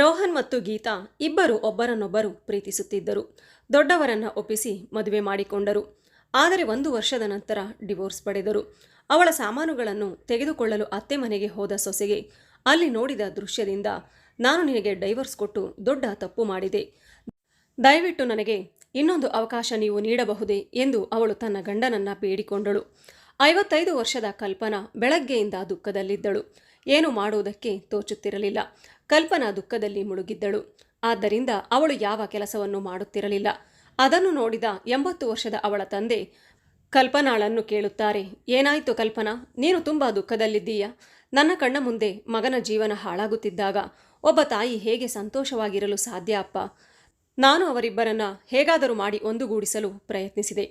ರೋಹನ್ ಮತ್ತು ಗೀತಾ ಇಬ್ಬರು ಒಬ್ಬರನ್ನೊಬ್ಬರು ಪ್ರೀತಿಸುತ್ತಿದ್ದರು. ದೊಡ್ಡವರನ್ನ ಒಪ್ಪಿಸಿ ಮದುವೆ ಮಾಡಿಕೊಂಡರು. ಆದರೆ ಒಂದು ವರ್ಷದ ನಂತರ ಡಿವೋರ್ಸ್ ಪಡೆದರು. ಅವಳ ಸಾಮಾನುಗಳನ್ನು ತೆಗೆದುಕೊಳ್ಳಲು ಅತ್ತೆ ಮನೆಗೆ ಹೋದ ಸೊಸೆಗೆ ಅಲ್ಲಿ ನೋಡಿದ ದೃಶ್ಯದಿಂದ ನಾನು ನಿನಗೆ ಡೈವರ್ಸ್ ಕೊಟ್ಟು ದೊಡ್ಡ ತಪ್ಪು ಮಾಡಿದೆ. ದಯವಿಟ್ಟು ನನಗೆ ಇನ್ನೊಂದು ಅವಕಾಶ ನೀವು ನೀಡಬಹುದೇ ಎಂದು ಅವಳು ತನ್ನ ಗಂಡನನ್ನ ಬೇಡಿಕೊಂಡಳು. ಐವತ್ತೈದು ವರ್ಷದ ಕಲ್ಪನಾ ಬೆಳಗ್ಗೆಯಿಂದ ದುಃಖದಲ್ಲಿದ್ದಳು. ಏನು ಮಾಡುವುದಕ್ಕೆ ತೋಚುತ್ತಿರಲಿಲ್ಲ. ಕಲ್ಪನಾ ದುಃಖದಲ್ಲಿ ಮುಳುಗಿದ್ದಳು. ಆದ್ದರಿಂದ ಅವಳು ಯಾವ ಕೆಲಸವನ್ನು ಮಾಡುತ್ತಿರಲಿಲ್ಲ. ಅದನ್ನು ನೋಡಿದ ಎಂಬತ್ತು ವರ್ಷದ ಅವಳ ತಂದೆ ಕಲ್ಪನಾಳನ್ನು ಕೇಳುತ್ತಾರೆ, ಏನಾಯ್ತು ಕಲ್ಪನಾ? ನೀನು ತುಂಬ ದುಃಖದಲ್ಲಿದ್ದೀಯಾ? ನನ್ನ ಕಣ್ಣ ಮುಂದೆ ಮಗನ ಜೀವನ ಹಾಳಾಗುತ್ತಿದ್ದಾಗ ಒಬ್ಬ ತಾಯಿ ಹೇಗೆ ಸಂತೋಷವಾಗಿರಲು ಸಾಧ್ಯ ಅಪ್ಪ? ನಾನು ಅವರಿಬ್ಬರನ್ನ ಹೇಗಾದರೂ ಮಾಡಿ ಒಂದುಗೂಡಿಸಲು ಪ್ರಯತ್ನಿಸಿದೆ.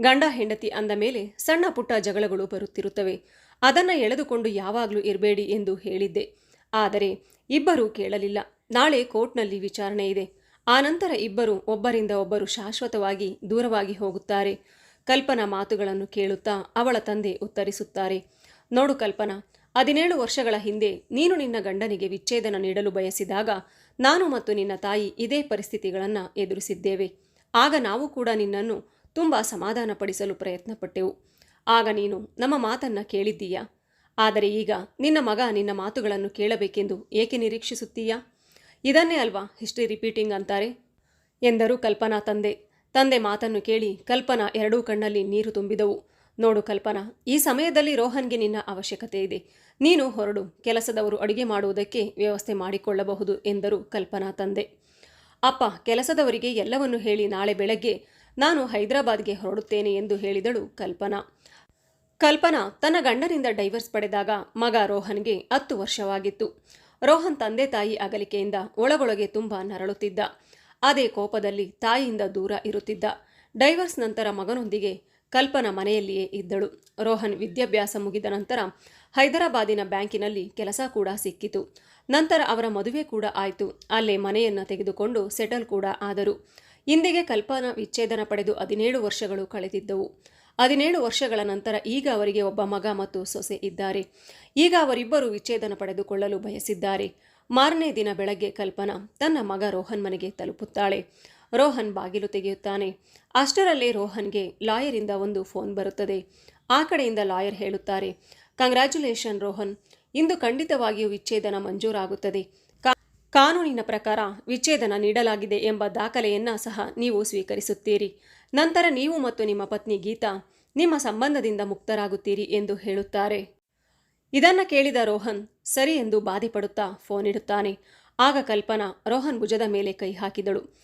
ಗಂಡ ಹೆಂಡತಿ ಅಂದ ಮೇಲೆ ಸಣ್ಣ ಪುಟ್ಟ ಜಗಳಗಳು ಬರುತ್ತಿರುತ್ತವೆ. ಅದನ್ನು ಎಳೆದುಕೊಂಡು ಯಾವಾಗಲೂ ಇರಬೇಡಿ ಎಂದು ಹೇಳಿದ್ದೆ. ಆದರೆ ಇಬ್ಬರೂ ಕೇಳಲಿಲ್ಲ. ನಾಳೆ ಕೋರ್ಟ್ನಲ್ಲಿ ವಿಚಾರಣೆ ಇದೆ. ಆನಂತರ ಇಬ್ಬರು ಒಬ್ಬರಿಂದ ಒಬ್ಬರು ಶಾಶ್ವತವಾಗಿ ದೂರವಾಗಿ ಹೋಗುತ್ತಾರೆ. ಕಲ್ಪನಾ ಮಾತುಗಳನ್ನು ಕೇಳುತ್ತಾ ಅವಳ ತಂದೆ ಉತ್ತರಿಸುತ್ತಾರೆ. ನೋಡು ಕಲ್ಪನಾ, ಹದಿನೇಳು ವರ್ಷಗಳ ಹಿಂದೆ ನೀನು ನಿನ್ನ ಗಂಡನಿಗೆ ವಿಚ್ಛೇದನ ನೀಡಲು ಬಯಸಿದಾಗ ನಾನು ಮತ್ತು ನಿನ್ನ ತಾಯಿ ಇದೇ ಪರಿಸ್ಥಿತಿಗಳನ್ನು ಎದುರಿಸಿದ್ದೇವೆ. ಆಗ ನಾವು ಕೂಡ ನಿನ್ನನ್ನು ತುಂಬ ಸಮಾಧಾನಪಡಿಸಲು ಪ್ರಯತ್ನಪಟ್ಟೆವು. ಆಗ ನೀನು ನಮ್ಮ ಮಾತನ್ನು ಕೇಳಿದ್ದೀಯಾ? ಆದರೆ ಈಗ ನಿನ್ನ ಮಗ ನಿನ್ನ ಮಾತುಗಳನ್ನು ಕೇಳಬೇಕೆಂದು ಏಕೆ ನಿರೀಕ್ಷಿಸುತ್ತೀಯಾ? ಇದನ್ನೇ ಅಲ್ವಾ ಹಿಸ್ಟ್ರಿ ರಿಪೀಟಿಂಗ್ ಅಂತಾರೆ? ಎಂದರು ಕಲ್ಪನಾ ತಂದೆ. ತಂದೆ ಮಾತನ್ನು ಕೇಳಿ ಕಲ್ಪನಾ ಎರಡೂ ಕಣ್ಣಲ್ಲಿ ನೀರು ತುಂಬಿದವು. ನೋಡು ಕಲ್ಪನಾ, ಈ ಸಮಯದಲ್ಲಿ ರೋಹನ್ಗೆ ನಿನ್ನ ಅವಶ್ಯಕತೆ ಇದೆ. ನೀನು ಹೊರಡು, ಕೆಲಸದವರು ಅಡುಗೆ ಮಾಡುವುದಕ್ಕೆ ವ್ಯವಸ್ಥೆ ಮಾಡಿಕೊಳ್ಳಬಹುದು ಎಂದರು ಕಲ್ಪನಾ ತಂದೆ. ಅಪ್ಪ, ಕೆಲಸದವರಿಗೆ ಎಲ್ಲವನ್ನು ಹೇಳಿ ನಾಳೆ ಬೆಳಗ್ಗೆ ನಾನು ಹೈದರಾಬಾದ್ಗೆ ಹೊರಡುತ್ತೇನೆ ಎಂದು ಹೇಳಿದಳು ಕಲ್ಪನಾ. ಕಲ್ಪನಾ ತನ್ನ ಗಂಡನಿಂದ ಡೈವರ್ಸ್ ಪಡೆದಾಗ ಮಗ ರೋಹನ್ಗೆ ಹತ್ತು ವರ್ಷವಾಗಿತ್ತು. ರೋಹನ್ ತಂದೆ ತಾಯಿ ಅಗಲಿಕೆಯಿಂದ ಒಳಗೊಳಗೆ ತುಂಬ ನರಳುತ್ತಿದ್ದ. ಅದೇ ಕೋಪದಲ್ಲಿ ತಾಯಿಯಿಂದ ದೂರ ಇರುತ್ತಿದ್ದ. ಡೈವರ್ಸ್ ನಂತರ ಮಗನೊಂದಿಗೆ ಕಲ್ಪನಾ ಮನೆಯಲ್ಲಿಯೇ ಇದ್ದಳು. ರೋಹನ್ ವಿದ್ಯಾಭ್ಯಾಸ ಮುಗಿದ ನಂತರ ಹೈದರಾಬಾದಿನ ಬ್ಯಾಂಕಿನಲ್ಲಿ ಕೆಲಸ ಕೂಡ ಸಿಕ್ಕಿತು. ನಂತರ ಅವರ ಮದುವೆ ಕೂಡ ಆಯಿತು. ಅಲ್ಲೇ ಮನೆಯನ್ನು ತೆಗೆದುಕೊಂಡು ಸೆಟಲ್ ಕೂಡ ಆದರು. ಇಂದಿಗೆ ಕಲ್ಪನಾ ವಿಚ್ಛೇದನ ಪಡೆದು ಹದಿನೇಳು ವರ್ಷಗಳು ಕಳೆದಿದ್ದವು. ಹದಿನೇಳು ವರ್ಷಗಳ ನಂತರ ಈಗ ಅವರಿಗೆ ಒಬ್ಬ ಮಗ ಮತ್ತು ಸೊಸೆ ಇದ್ದಾರೆ. ಈಗ ಅವರಿಬ್ಬರು ವಿಚ್ಛೇದನ ಪಡೆದುಕೊಳ್ಳಲು ಬಯಸಿದ್ದಾರೆ. ಮಾರನೇ ದಿನ ಬೆಳಗ್ಗೆ ಕಲ್ಪನಾ ತನ್ನ ಮಗ ರೋಹನ್ ಮನೆಗೆ ತಲುಪುತ್ತಾಳೆ. ರೋಹನ್ ಬಾಗಿಲು ತೆಗೆಯುತ್ತಾನೆ. ಅಷ್ಟರಲ್ಲೇ ರೋಹನ್ಗೆ ಲಾಯರಿಂದ ಒಂದು ಫೋನ್ ಬರುತ್ತದೆ. ಆ ಕಡೆಯಿಂದ ಲಾಯರ್ ಹೇಳುತ್ತಾರೆ, ಕಂಗ್ರ್ಯಾಚುಲೇಷನ್ ರೋಹನ್, ಇಂದು ಖಂಡಿತವಾಗಿಯೂ ವಿಚ್ಛೇದನ ಮಂಜೂರಾಗುತ್ತದೆ. ಕಾನೂನಿನ ಪ್ರಕಾರ ವಿಚ್ಛೇದನ ನೀಡಲಾಗಿದೆ ಎಂಬ ದಾಖಲೆಯನ್ನ ಸಹ ನೀವು ಸ್ವೀಕರಿಸುತ್ತೀರಿ. ನಂತರ ನೀವು ಮತ್ತು ನಿಮ್ಮ ಪತ್ನಿ ಗೀತಾ ನಿಮ್ಮ ಸಂಬಂಧದಿಂದ ಮುಕ್ತರಾಗುತ್ತೀರಿ ಎಂದು ಹೇಳುತ್ತಾರೆ. ಇದನ್ನು ಕೇಳಿದ ರೋಹನ್ ಸರಿ ಎಂದು ಬಾಧೆಪಡುತ್ತಾ ಫೋನ್ ಇಡುತ್ತಾನೆ. ಆಗ ಕಲ್ಪನಾ ರೋಹನ್ ಭುಜದ ಮೇಲೆ ಕೈ ಹಾಕಿದಳು.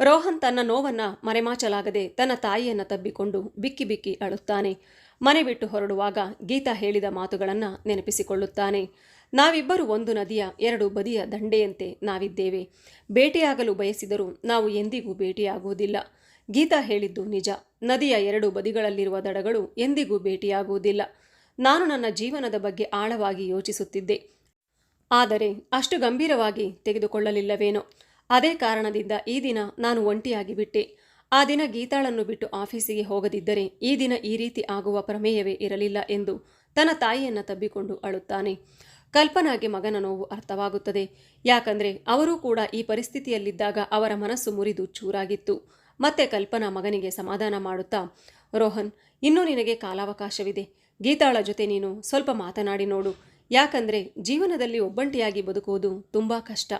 ರೋಹನ್ ತನ್ನ ನೋವನ್ನ ಮರೆಮಾಚಲಾಗದೆ ತನ್ನ ತಾಯಿಯನ್ನು ತಬ್ಬಿಕೊಂಡು ಬಿಕ್ಕಿ ಬಿಕ್ಕಿ ಅಳುತ್ತಾನೆ. ಮನೆ ಬಿಟ್ಟು ಹೊರಡುವಾಗ ಗೀತಾ ಹೇಳಿದ ಮಾತುಗಳನ್ನು ನೆನಪಿಸಿಕೊಳ್ಳುತ್ತಾನೆ. ನಾವಿಬ್ಬರು ಒಂದು ನದಿಯ ಎರಡು ಬದಿಯ ದಂಡೆಯಂತೆ ನಾವಿದ್ದೇವೆ. ಭೇಟಿಯಾಗಲು ಬಯಸಿದರೂ ನಾವು ಎಂದಿಗೂ ಭೇಟಿಯಾಗುವುದಿಲ್ಲ. ಗೀತಾ ಹೇಳಿದ್ದು ನಿಜ. ನದಿಯ ಎರಡು ಬದಿಗಳಲ್ಲಿರುವ ದಡಗಳು ಎಂದಿಗೂ ಭೇಟಿಯಾಗುವುದಿಲ್ಲ. ನಾನು ನನ್ನ ಜೀವನದ ಬಗ್ಗೆ ಆಳವಾಗಿ ಯೋಚಿಸುತ್ತಿದ್ದೆ. ಆದರೆ ಅಷ್ಟು ಗಂಭೀರವಾಗಿ ತೆಗೆದುಕೊಳ್ಳಲಿಲ್ಲವೇನೋ. ಅದೇ ಕಾರಣದಿಂದ ಈ ದಿನ ನಾನು ಒಂಟಿಯಾಗಿ ಬಿಟ್ಟೆ. ಆ ದಿನ ಗೀತಾಳನ್ನು ಬಿಟ್ಟು ಆಫೀಸಿಗೆ ಹೋಗದಿದ್ದರೆ ಈ ದಿನ ಈ ರೀತಿ ಆಗುವ ಪ್ರಮೇಯವೇ ಇರಲಿಲ್ಲ ಎಂದು ತನ್ನ ತಾಯಿಯನ್ನು ತಬ್ಬಿಕೊಂಡು ಅಳುತ್ತಾನೆ. ಕಲ್ಪನಾಗೆ ಮಗನ ನೋವು ಅರ್ಥವಾಗುತ್ತದೆ. ಯಾಕಂದರೆ ಅವರೂ ಕೂಡ ಈ ಪರಿಸ್ಥಿತಿಯಲ್ಲಿದ್ದಾಗ ಅವರ ಮನಸ್ಸು ಮುರಿದು ಚೂರಾಗಿತ್ತು. ಮತ್ತೆ ಕಲ್ಪನಾ ಮಗನಿಗೆ ಸಮಾಧಾನ ಮಾಡುತ್ತಾ, ರೋಹನ್, ಇನ್ನೂ ನಿನಗೆ ಕಾಲಾವಕಾಶವಿದೆ. ಗೀತಾಳ ಜೊತೆ ನೀನು ಸ್ವಲ್ಪ ಮಾತನಾಡಿ ನೋಡು. ಯಾಕಂದ್ರೆ ಜೀವನದಲ್ಲಿ ಒಬ್ಬಂಟಿಯಾಗಿ ಬದುಕುವುದು ತುಂಬಾ ಕಷ್ಟ.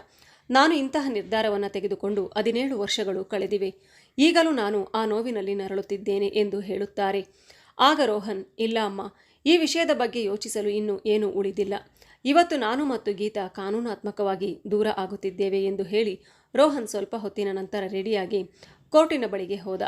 ನಾನು ಇಂತಹ ನಿರ್ಧಾರವನ್ನು ತೆಗೆದುಕೊಂಡು ಹದಿನೇಳು ವರ್ಷಗಳು ಕಳೆದಿವೆ. ಈಗಲೂ ನಾನು ಆ ನೋವಿನಲ್ಲಿ ನರಳುತ್ತಿದ್ದೇನೆ ಎಂದು ಹೇಳುತ್ತಾರೆ. ಆಗ ರೋಹನ್, ಇಲ್ಲ ಅಮ್ಮ, ಈ ವಿಷಯದ ಬಗ್ಗೆ ಯೋಚಿಸಲು ಇನ್ನೂ ಏನೂ ಉಳಿದಿಲ್ಲ. ಇವತ್ತು ನಾನು ಮತ್ತು ಗೀತಾ ಕಾನೂನಾತ್ಮಕವಾಗಿ ದೂರ ಆಗುತ್ತಿದ್ದೇವೆ ಎಂದು ಹೇಳಿ ರೋಹನ್ ಸ್ವಲ್ಪ ಹೊತ್ತಿನ ನಂತರ ರೆಡಿಯಾಗಿ ಕೋರ್ಟಿನ ಬಳಿಗೆ ಹೋದ.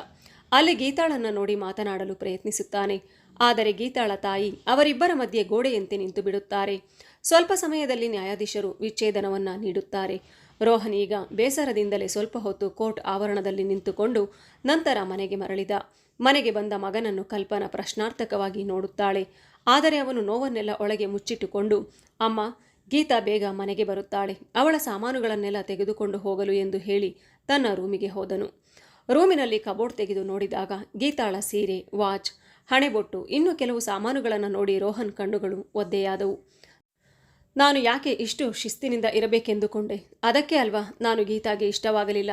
ಅಲ್ಲಿ ಗೀತಾಳನ್ನ ನೋಡಿ ಮಾತನಾಡಲು ಪ್ರಯತ್ನಿಸುತ್ತಾನೆ. ಆದರೆ ಗೀತಾಳ ತಾಯಿ ಅವರಿಬ್ಬರ ಮಧ್ಯೆ ಗೋಡೆಯಂತೆ ನಿಂತು ಬಿಡುತ್ತಾರೆ. ಸ್ವಲ್ಪ ಸಮಯದಲ್ಲಿ ನ್ಯಾಯಾಧೀಶರು ವಿಚ್ಛೇದನವನ್ನ ನೀಡುತ್ತಾರೆ. ರೋಹನ್ ಈಗ ಬೇಸರದಿಂದಲೇ ಸ್ವಲ್ಪ ಹೊತ್ತು ಕೋರ್ಟ್ ಆವರಣದಲ್ಲಿ ನಿಂತುಕೊಂಡು ನಂತರ ಮನೆಗೆ ಮರಳಿದ. ಮನೆಗೆ ಬಂದ ಮಗನನ್ನು ಕಲ್ಪನಾ ಪ್ರಶ್ನಾರ್ಥಕವಾಗಿ ನೋಡುತ್ತಾಳೆ. ಆದರೆ ಅವನು ನೋವನ್ನೆಲ್ಲ ಒಳಗೆ ಮುಚ್ಚಿಟ್ಟುಕೊಂಡು, ಅಮ್ಮ, ಗೀತಾ ಬೇಗ ಮನೆಗೆ ಬರುತ್ತಾಳೆ. ಅವಳ ಸಾಮಾನುಗಳನ್ನೆಲ್ಲ ತೆಗೆದುಕೊಂಡು ಹೋಗಲು ಎಂದು ಹೇಳಿ ತನ್ನ ರೂಮಿಗೆ ಹೋದನು. ರೂಮಿನಲ್ಲಿ ಕಬೋರ್ಡ್ ತೆಗೆದು ನೋಡಿದಾಗ ಗೀತಾಳ ಸೀರೆ, ವಾಚ್, ಹಣೆಬೊಟ್ಟು, ಇನ್ನು ಕೆಲವು ಸಾಮಾನುಗಳನ್ನು ನೋಡಿ ರೋಹನ್ ಕಣ್ಣುಗಳು ಒದ್ದೆಯಾದವು. ನಾನು ಯಾಕೆ ಇಷ್ಟು ಶಿಸ್ತಿನಿಂದ ಇರಬೇಕೆಂದುಕೊಂಡೆ? ಅದಕ್ಕೆ ಅಲ್ವಾ ನಾನು ಗೀತಾಗೆ ಇಷ್ಟವಾಗಲಿಲ್ಲ?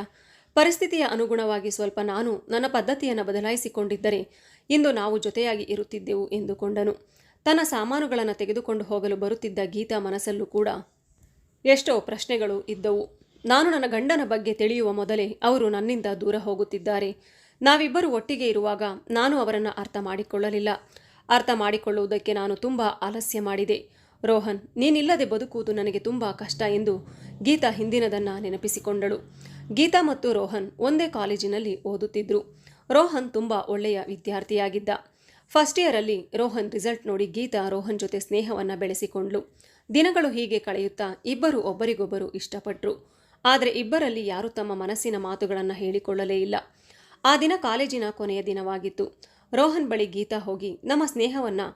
ಪರಿಸ್ಥಿತಿಯ ಅನುಗುಣವಾಗಿ ಸ್ವಲ್ಪ ನಾನು ನನ್ನ ಪದ್ಧತಿಯನ್ನು ಬದಲಾಯಿಸಿಕೊಂಡಿದ್ದರೆ ಇಂದು ನಾವು ಜೊತೆಯಾಗಿ ಇರುತ್ತಿದ್ದೆವು ಎಂದುಕೊಂಡನು. ತನ್ನ ಸಾಮಾನುಗಳನ್ನು ತೆಗೆದುಕೊಂಡು ಹೋಗಲು ಬರುತ್ತಿದ್ದ ಗೀತಾ ಮನಸ್ಸಲ್ಲೂ ಕೂಡ ಎಷ್ಟೋ ಪ್ರಶ್ನೆಗಳು ಇದ್ದವು. ನಾನು ನನ್ನ ಗಂಡನ ಬಗ್ಗೆ ತಿಳಿಯುವ ಮೊದಲೇ ಅವರು ನನ್ನಿಂದ ದೂರ ಹೋಗುತ್ತಿದ್ದಾರೆ. ನಾವಿಬ್ಬರು ಒಟ್ಟಿಗೆ ಇರುವಾಗ ನಾನು ಅವರನ್ನು ಅರ್ಥ ಮಾಡಿಕೊಳ್ಳಲಿಲ್ಲ. ಅರ್ಥ ಮಾಡಿಕೊಳ್ಳುವುದಕ್ಕೆ ನಾನು ತುಂಬ ಆಲಸ್ಯ ಮಾಡಿದೆ. ರೋಹನ್, ನೀನಿಲ್ಲದೆ ಬದುಕುವುದು ನನಗೆ ತುಂಬ ಕಷ್ಟ ಎಂದು ಗೀತಾ ಹಿಂದಿನದನ್ನು ನೆನಪಿಸಿಕೊಂಡಳು. ಗೀತಾ ಮತ್ತು ರೋಹನ್ ಒಂದೇ ಕಾಲೇಜಿನಲ್ಲಿ ಓದುತ್ತಿದ್ದರು ರೋಹನ್ ತುಂಬ ಒಳ್ಳೆಯ ವಿದ್ಯಾರ್ಥಿಯಾಗಿದ್ದ. ಫಸ್ಟ್ ಇಯರಲ್ಲಿ ರೋಹನ್ ರಿಸಲ್ಟ್ ನೋಡಿ ಗೀತಾ ರೋಹನ್ ಜೊತೆ ಸ್ನೇಹವನ್ನು ಬೆಳೆಸಿಕೊಂಡ್ಲು ದಿನಗಳು ಹೀಗೆ ಕಳೆಯುತ್ತಾ ಇಬ್ಬರು ಒಬ್ಬರಿಗೊಬ್ಬರು ಇಷ್ಟಪಟ್ಟರು ಆದರೆ ಇಬ್ಬರಲ್ಲಿ ಯಾರೂ ತಮ್ಮ ಮನಸ್ಸಿನ ಮಾತುಗಳನ್ನು ಹೇಳಿಕೊಳ್ಳಲೇ ಇಲ್ಲ. ಆ ದಿನ ಕಾಲೇಜಿನ ಕೊನೆಯ ದಿನವಾಗಿತ್ತು. ರೋಹನ್ ಬಳಿ ಗೀತಾ ಹೋಗಿ, ನಮ್ಮ ಸ್ನೇಹವನ್ನು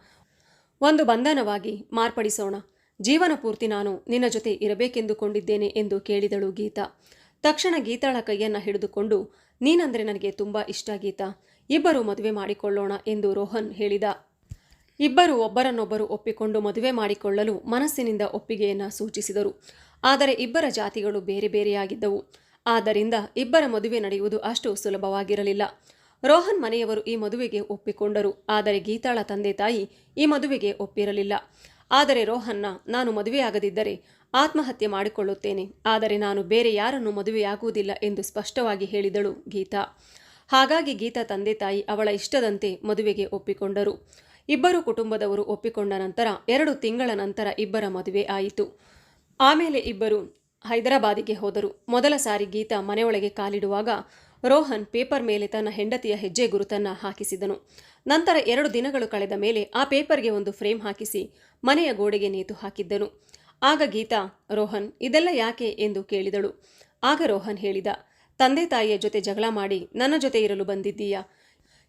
ಒಂದು ಬಂಧನವಾಗಿ ಮಾರ್ಪಡಿಸೋಣ. ಜೀವನ ಪೂರ್ತಿ ನಾನು ನಿನ್ನ ಜೊತೆ ಇರಬೇಕೆಂದುಕೊಂಡಿದ್ದೇನೆ ಎಂದು ಕೇಳಿದಳು ಗೀತಾ. ತಕ್ಷಣ ಗೀತಾಳ ಕೈಯನ್ನು ಹಿಡಿದುಕೊಂಡು, ನೀನಂದರೆ ನನಗೆ ತುಂಬ ಇಷ್ಟ ಗೀತಾ. ಇಬ್ಬರು ಮದುವೆ ಮಾಡಿಕೊಳ್ಳೋಣ ಎಂದು ರೋಹನ್ ಹೇಳಿದ. ಇಬ್ಬರು ಒಬ್ಬರನ್ನೊಬ್ಬರು ಒಪ್ಪಿಕೊಂಡು ಮದುವೆ ಮಾಡಿಕೊಳ್ಳಲು ಮನಸ್ಸಿನಿಂದ ಒಪ್ಪಿಗೆಯನ್ನು ಸೂಚಿಸಿದರು. ಆದರೆ ಇಬ್ಬರ ಜಾತಿಗಳು ಬೇರೆ ಬೇರೆಯಾಗಿದ್ದವು. ಆದ್ದರಿಂದ ಇಬ್ಬರ ಮದುವೆ ನಡೆಯುವುದು ಅಷ್ಟು ಸುಲಭವಾಗಿರಲಿಲ್ಲ. ರೋಹನ್ ಮನೆಯವರು ಈ ಮದುವೆಗೆ ಒಪ್ಪಿಕೊಂಡರು. ಆದರೆ ಗೀತಾಳ ತಂದೆ ತಾಯಿ ಈ ಮದುವೆಗೆ ಒಪ್ಪಿರಲಿಲ್ಲ. ಆದರೆ ರೋಹನ್ನ, ನಾನು ಮದುವೆಯಾಗದಿದ್ದರೆ ಆತ್ಮಹತ್ಯೆ ಮಾಡಿಕೊಳ್ಳುತ್ತೇನೆ. ಆದರೆ ನಾನು ಬೇರೆ ಯಾರನ್ನು ಮದುವೆಯಾಗುವುದಿಲ್ಲ ಎಂದು ಸ್ಪಷ್ಟವಾಗಿ ಹೇಳಿದಳು ಗೀತಾ. ಹಾಗಾಗಿ ಗೀತಾ ತಂದೆ ತಾಯಿ ಅವಳ ಇಷ್ಟದಂತೆ ಮದುವೆಗೆ ಒಪ್ಪಿಕೊಂಡರು. ಇಬ್ಬರು ಕುಟುಂಬದವರು ಒಪ್ಪಿಕೊಂಡ ನಂತರ ಎರಡು ತಿಂಗಳ ನಂತರ ಇಬ್ಬರ ಮದುವೆ ಆಯಿತು. ಆಮೇಲೆ ಇಬ್ಬರು ಹೈದರಾಬಾದಿಗೆ ಹೋದರು. ಮೊದಲ ಸಾರಿ ಗೀತಾ ಮನೆಯೊಳಗೆ ಕಾಲಿಡುವಾಗ ರೋಹನ್ ಪೇಪರ್ ಮೇಲೆ ತನ್ನ ಹೆಂಡತಿಯ ಹೆಜ್ಜೆ ಗುರುತನ್ನು ಹಾಕಿಸಿದನು. ನಂತರ ಎರಡು ದಿನಗಳು ಕಳೆದ ಮೇಲೆ ಆ ಪೇಪರ್ಗೆ ಒಂದು ಫ್ರೇಮ್ ಹಾಕಿಸಿ ಮನೆಯ ಗೋಡೆಗೆ ನೇತು ಹಾಕಿದ್ದನು. ಆಗ ಗೀತಾ, ರೋಹನ್, ಇದೆಲ್ಲ ಯಾಕೆ? ಎಂದು ಕೇಳಿದಳು. ಆಗ ರೋಹನ್ ಹೇಳಿದ, ತಂದೆ ತಾಯಿಯ ಜೊತೆ ಜಗಳ ಮಾಡಿ ನನ್ನ ಜೊತೆ ಇರಲು ಬಂದಿದ್ದೀಯಾ?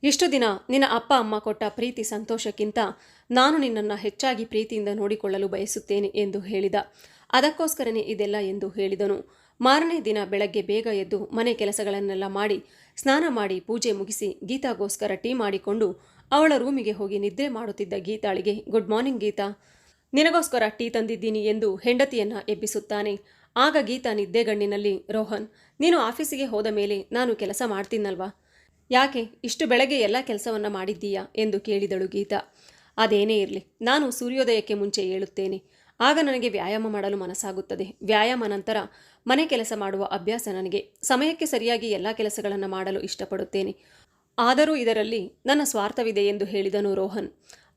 ಇಷ್ಟು ದಿನ ನಿನ್ನ ಅಪ್ಪ, ಅಮ್ಮ ಕೊಟ್ಟ ಪ್ರೀತಿ ಸಂತೋಷಕ್ಕಿಂತ ನಾನು ನಿನ್ನನ್ನು ಹೆಚ್ಚಾಗಿ ಪ್ರೀತಿಯಿಂದ ನೋಡಿಕೊಳ್ಳಲು ಬಯಸುತ್ತೇನೆ ಎಂದು ಹೇಳಿದ. ಅದಕ್ಕೋಸ್ಕರನೇ ಇದೆಲ್ಲ ಎಂದು ಹೇಳಿದನು. ಮಾರನೇ ದಿನ ಬೆಳಗ್ಗೆ ಬೇಗ ಎದ್ದು ಮನೆ ಕೆಲಸಗಳನ್ನೆಲ್ಲ ಮಾಡಿ, ಸ್ನಾನ ಮಾಡಿ, ಪೂಜೆ ಮುಗಿಸಿ, ಗೀತಾಗೋಸ್ಕರ ಟೀ ಮಾಡಿಕೊಂಡು ಅವಳ ರೂಮಿಗೆ ಹೋಗಿ ನಿದ್ರೆ ಮಾಡುತ್ತಿದ್ದ ಗೀತಾಳಿಗೆ, ಗುಡ್ ಮಾರ್ನಿಂಗ್ ಗೀತಾ. ನಿನಗೋಸ್ಕರ ಟೀ ತಂದಿದ್ದೀನಿ ಎಂದು ಹೆಂಡತಿಯನ್ನ ಎಬ್ಬಿಸುತ್ತಾನೆ. ಆಗ ಗೀತಾ ನಿದ್ದೆಗಣ್ಣಿನಲ್ಲಿ ರೋಹನ್, ನೀನು ಆಫೀಸಿಗೆ ಹೋದ ಮೇಲೆ ನಾನು ಕೆಲಸ ಮಾಡ್ತೀನಲ್ವಾ? ಯಾಕೆ ಇಷ್ಟು ಬೆಳಗ್ಗೆ ಎಲ್ಲ ಕೆಲಸವನ್ನ ಮಾಡಿದ್ದೀಯಾ? ಎಂದು ಕೇಳಿದಳು ಗೀತಾ. ಅದೇನೇ ಇರಲಿ, ನಾನು ಸೂರ್ಯೋದಯಕ್ಕೆ ಮುಂಚೆ ಏಳುತ್ತೇನೆ ಆಗ ನನಗೆ ವ್ಯಾಯಾಮ ಮಾಡಲು ಮನಸ್ಸಾಗುತ್ತದೆ. ವ್ಯಾಯಾಮ ನಂತರ ಮನೆ ಕೆಲಸ ಮಾಡುವ ಅಭ್ಯಾಸ ನನಗೆ. ಸಮಯಕ್ಕೆ ಸರಿಯಾಗಿ ಎಲ್ಲ ಕೆಲಸಗಳನ್ನು ಮಾಡಲು ಇಷ್ಟಪಡುತ್ತೇನೆ. ಆದರೂ ಇದರಲ್ಲಿ ನನ್ನ ಸ್ವಾರ್ಥವಿದೆ ಎಂದು ಹೇಳಿದನು ರೋಹನ್.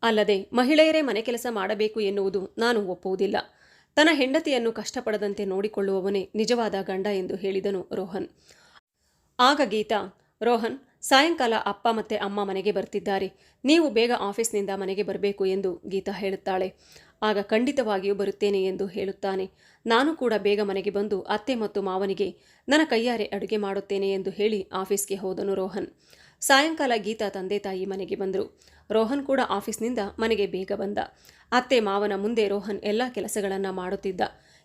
ಅಲ್ಲದೆ ಮಹಿಳೆಯರೇ ಮನೆ ಕೆಲಸ ಮಾಡಬೇಕು ಎನ್ನುವುದು ನಾನು ಒಪ್ಪುವುದಿಲ್ಲ. ತನ್ನ ಹೆಂಡತಿಯನ್ನು ಕಷ್ಟಪಡದಂತೆ ನೋಡಿಕೊಳ್ಳುವವನೇ ನಿಜವಾದ ಗಂಡ ಎಂದು ಹೇಳಿದನು ರೋಹನ್. ಆಗ ಗೀತಾ, ರೋಹನ್, ಸಾಯಂಕಾಲ ಅಪ್ಪ ಮತ್ತೆ ಅಮ್ಮ ಮನೆಗೆ ಬರ್ತಿದ್ದಾರೆ. ನೀವು ಬೇಗ ಆಫೀಸ್ನಿಂದ ಮನೆಗೆ ಬರಬೇಕು ಎಂದು ಗೀತಾ ಹೇಳುತ್ತಾಳೆ. ಆಗ ಖಂಡಿತವಾಗಿಯೂ ಬರುತ್ತೇನೆ ಎಂದು ಹೇಳುತ್ತಾನೆ. ನಾನು ಕೂಡ ಬೇಗ ಮನೆಗೆ ಬಂದು ಅತ್ತೆ ಮತ್ತು ಮಾವನಿಗೆ ನನ್ನ ಕೈಯಾರೆ ಅಡುಗೆ ಮಾಡುತ್ತೇನೆ ಎಂದು ಹೇಳಿ ಆಫೀಸ್ಗೆ ಹೋದನು ರೋಹನ್. ಸಾಯಂಕಾಲ ಗೀತಾ ತಂದೆ ತಾಯಿ ಮನೆಗೆ ಬಂದರು. ರೋಹನ್ ಕೂಡ ಆಫೀಸ್ನಿಂದ ಮನೆಗೆ ಬೇಗ ಬಂದ. ಅತ್ತೆ ಮಾವನ ಮುಂದೆ ರೋಹನ್ ಎಲ್ಲ ಕೆಲಸಗಳನ್ನು ಮಾಡುತ್ತಿದ್ದ.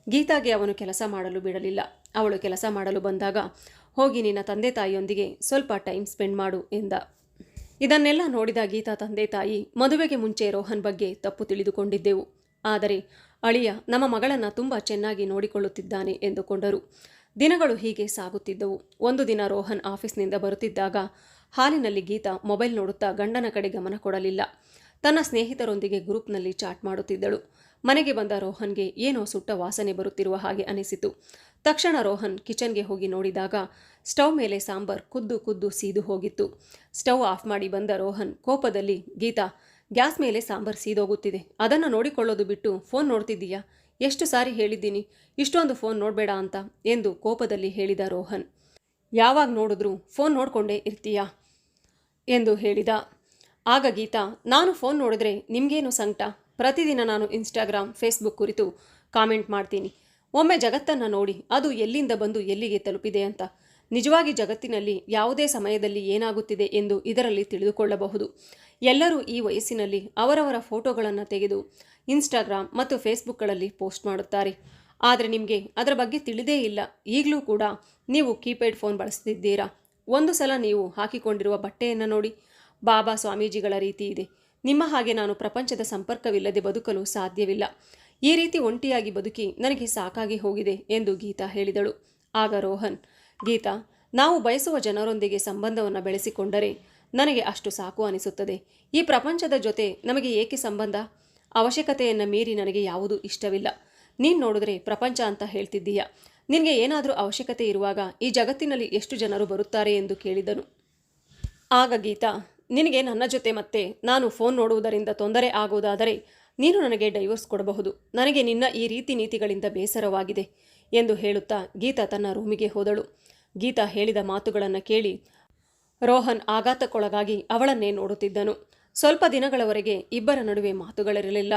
ಗೀತಾಗೆ ಅವನು ಕೆಲಸ ಮಾಡಲು ಬಿಡಲಿಲ್ಲ. ಅವಳು ಕೆಲಸ ಮಾಡಲು ಬಂದಾಗ, ಹೋಗಿ ನಿನ್ನ ತಂದೆ ತಾಯಿಯೊಂದಿಗೆ ಸ್ವಲ್ಪ ಟೈಮ್ ಸ್ಪೆಂಡ್ ಮಾಡು ಎಂದ. ಇದನ್ನೆಲ್ಲ ನೋಡಿದ ಗೀತಾ ತಂದೆ ತಾಯಿ ಮದುವೆಗೆ ಮುಂಚೆ ರೋಹನ್ ಬಗ್ಗೆ ತಪ್ಪು ತಿಳಿದುಕೊಂಡಿದ್ದೆವು. ಆದರೆ ಅಳಿಯ ನಮ್ಮ ಮಗಳನ್ನು ತುಂಬ ಚೆನ್ನಾಗಿ ನೋಡಿಕೊಳ್ಳುತ್ತಿದ್ದಾನೆ ಎಂದುಕೊಂಡರು. ದಿನಗಳು ಹೀಗೆ ಸಾಗುತ್ತಿದ್ದವು. ಒಂದು ದಿನ ರೋಹನ್ ಆಫೀಸ್ನಿಂದ ಬರುತ್ತಿದ್ದಾಗ ಹಾಲಿನಲ್ಲಿ ಗೀತಾ ಮೊಬೈಲ್ ನೋಡುತ್ತಾ ಗಂಡನ ಕಡೆ ಗಮನ ಕೊಡಲಿಲ್ಲ. ತನ್ನ ಸ್ನೇಹಿತರೊಂದಿಗೆ ಗ್ರೂಪ್ನಲ್ಲಿ ಚಾಟ್ ಮಾಡುತ್ತಿದ್ದಳು. ಮನೆಗೆ ಬಂದ ರೋಹನ್ಗೆ ಏನೋ ಸುಟ್ಟ ವಾಸನೆ ಬರುತ್ತಿರುವ ಹಾಗೆ ಅನಿಸಿತು. ತಕ್ಷಣ ರೋಹನ್ ಕಿಚನ್ಗೆ ಹೋಗಿ ನೋಡಿದಾಗ ಸ್ಟವ್ ಮೇಲೆ ಸಾಂಬಾರ್ ಕುದ್ದು ಕುದ್ದು ಸೀದು ಹೋಗಿತ್ತು. ಸ್ಟವ್ ಆಫ್ ಮಾಡಿ ಬಂದ ರೋಹನ್ ಕೋಪದಲ್ಲಿ, ಗೀತಾ ಗ್ಯಾಸ್ ಮೇಲೆ ಸಾಂಬಾರ್ ಸೀದೋಗುತ್ತಿದೆ. ಅದನ್ನು ನೋಡಿಕೊಳ್ಳೋದು ಬಿಟ್ಟು ಫೋನ್ ನೋಡ್ತಿದ್ದೀಯಾ? ಎಷ್ಟು ಸಾರಿ ಹೇಳಿದ್ದೀನಿ, ಇಷ್ಟೊಂದು ಫೋನ್ ನೋಡಬೇಡ ಅಂತ ಎಂದು ಕೋಪದಲ್ಲಿ ಹೇಳಿದ ರೋಹನ್. ಯಾವಾಗ ನೋಡಿದ್ರೂ ಫೋನ್ ನೋಡಿಕೊಂಡೇ ಇರ್ತೀಯಾ? ಎಂದು ಹೇಳಿದ. ಆಗ ಗೀತಾ, ನಾನು ಫೋನ್ ನೋಡಿದ್ರೆ ನಿಮಗೇನು ಸಂಕಟ? ಪ್ರತಿದಿನ ನಾನು ಇನ್ಸ್ಟಾಗ್ರಾಮ್, ಫೇಸ್ಬುಕ್ ಕುರಿತು ಕಾಮೆಂಟ್ ಮಾಡ್ತೀನಿ. ಒಮ್ಮೆ ಜಗತ್ತನ್ನು ನೋಡಿ ಅದು ಎಲ್ಲಿಂದ ಬಂದು ಎಲ್ಲಿಗೆ ತಲುಪಿದೆ ಅಂತ ನಿಜವಾಗಿ ಜಗತ್ತಿನಲ್ಲಿ ಯಾವುದೇ ಸಮಯದಲ್ಲಿ ಏನಾಗುತ್ತಿದೆ ಎಂದು ಇದರಲ್ಲಿ ತಿಳಿದುಕೊಳ್ಳಬಹುದು. ಎಲ್ಲರೂ ಈ ವಯಸ್ಸಿನಲ್ಲಿ ಅವರವರ ಫೋಟೋಗಳನ್ನು ತೆಗೆದು ಇನ್ಸ್ಟಾಗ್ರಾಮ್ ಮತ್ತು ಫೇಸ್ಬುಕ್ಗಳಲ್ಲಿ ಪೋಸ್ಟ್ ಮಾಡುತ್ತಾರೆ. ಆದರೆ ನಿಮಗೆ ಅದರ ಬಗ್ಗೆ ತಿಳಿದೇ ಇಲ್ಲ. ಈಗಲೂ ಕೂಡ ನೀವು ಕೀಪ್ಯಾಡ್ ಫೋನ್ ಬಳಸ್ತಿದ್ದೀರಾ? ಒಂದು ಸಲ ನೀವು ಹಾಕಿಕೊಂಡಿರುವ ಬಟ್ಟೆಯನ್ನು ನೋಡಿ. ಬಾಬಾ ಸ್ವಾಮೀಜಿಗಳ ರೀತಿ ಇದೆ. ನಿಮ್ಮ ಹಾಗೆ ನಾನು ಪ್ರಪಂಚದ ಸಂಪರ್ಕವಿಲ್ಲದೆ ಬದುಕಲು ಸಾಧ್ಯವಿಲ್ಲ. ಈ ರೀತಿ ಒಂಟಿಯಾಗಿ ಬದುಕಿ ನನಗೆ ಸಾಕಾಗಿ ಹೋಗಿದೆ ಎಂದು ಗೀತಾ ಹೇಳಿದಳು. ಆಗ ರೋಹನ್ ಗೀತಾ, ನಾವು ಬಯಸುವ ಜನರೊಂದಿಗೆ ಸಂಬಂಧವನ್ನು ಬೆಳೆಸಿಕೊಂಡರೆ ನನಗೆ ಅಷ್ಟು ಸಾಕು ಅನಿಸುತ್ತದೆ. ಈ ಪ್ರಪಂಚದ ಜೊತೆ ನಮಗೆ ಏಕೆ ಸಂಬಂಧ? ಅವಶ್ಯಕತೆಯನ್ನು ಮೀರಿ ನನಗೆ ಯಾವುದೂ ಇಷ್ಟವಿಲ್ಲ. ನೀನು ನೋಡಿದ್ರೆ ಪ್ರಪಂಚ ಅಂತ ಹೇಳ್ತಿದ್ದೀಯ. ನಿನಗೆ ಏನಾದರೂ ಅವಶ್ಯಕತೆ ಇರುವಾಗ ಈ ಜಗತ್ತಿನಲ್ಲಿ ಎಷ್ಟು ಜನರು ಬರುತ್ತಾರೆ ಎಂದು ಕೇಳಿದನು. ಆಗ ಗೀತಾ, ನಿನಗೆ ನನ್ನ ಜೊತೆ ಮತ್ತೆ ನಾನು ಫೋನ್ ನೋಡುವುದರಿಂದ ತೊಂದರೆ ಆಗುವುದಾದರೆ ನೀನು ನನಗೆ ಡೈವರ್ಸ್ ಕೊಡಬಹುದು. ನನಗೆ ನಿನ್ನ ಈ ರೀತಿ ನೀತಿಗಳಿಂದ ಬೇಸರವಾಗಿದೆ. ಎಂದು ಹೇಳುತ್ತಾ ಗೀತಾ ತನ್ನ ರೂಮಿಗೆ ಹೋದಳು. ಗೀತಾ ಹೇಳಿದ ಮಾತುಗಳನ್ನು ಕೇಳಿ ರೋಹನ್ ಆಘಾತಕ್ಕೊಳಗಾಗಿ ಅವಳನ್ನೇ ನೋಡುತ್ತಿದ್ದನು. ಸ್ವಲ್ಪ ದಿನಗಳವರೆಗೆ ಇಬ್ಬರ ನಡುವೆ ಮಾತುಗಳಿರಲಿಲ್ಲ.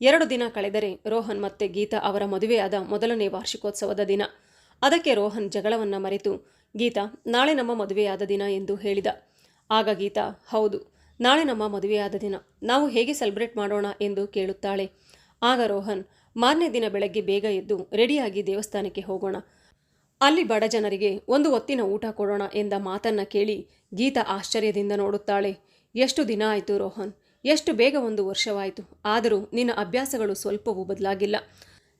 ಎರಡು ದಿನ ಕಳೆದರೆ ರೋಹನ್ ಮತ್ತೆ ಗೀತಾ ಅವರ ಮದುವೆಯಾದ ಮೊದಲನೇ ವಾರ್ಷಿಕೋತ್ಸವದ ದಿನ. ಅದಕ್ಕೆ ರೋಹನ್ ಜಗಳವನ್ನು ಮರೆತು, ಗೀತಾ, ನಾಳೆ ನಮ್ಮ ಮದುವೆಯಾದ ದಿನ ಎಂದು ಹೇಳಿದ. ಆಗ ಗೀತಾ, ಹೌದು, ನಾಳೆ ನಮ್ಮ ಮದುವೆಯಾದ ದಿನ. ನಾವು ಹೇಗೆ ಸೆಲೆಬ್ರೇಟ್ ಮಾಡೋಣ? ಎಂದು ಕೇಳುತ್ತಾಳೆ. ಆಗ ರೋಹನ್ ಮಾರನೇ ದಿನ ಬೆಳಗ್ಗೆ ಬೇಗ ಎದ್ದು ರೆಡಿಯಾಗಿ ದೇವಸ್ಥಾನಕ್ಕೆ ಹೋಗೋಣ. ಅಲ್ಲಿ ಬಡ ಜನರಿಗೆ ಒಂದು ಹೊತ್ತಿನ ಊಟ ಕೊಡೋಣ ಎಂದ ಮಾತನ್ನ ಕೇಳಿ ಗೀತಾ ಆಶ್ಚರ್ಯದಿಂದ ನೋಡುತ್ತಾಳೆ. ಎಷ್ಟು ದಿನ ಆಯಿತು ರೋಹನ್? ಎಷ್ಟು ಬೇಗ ಒಂದು ವರ್ಷವಾಯಿತು. ಆದರೂ ನಿನ್ನ ಅಭ್ಯಾಸಗಳು ಸ್ವಲ್ಪವೂ ಬದಲಾಗಿಲ್ಲ.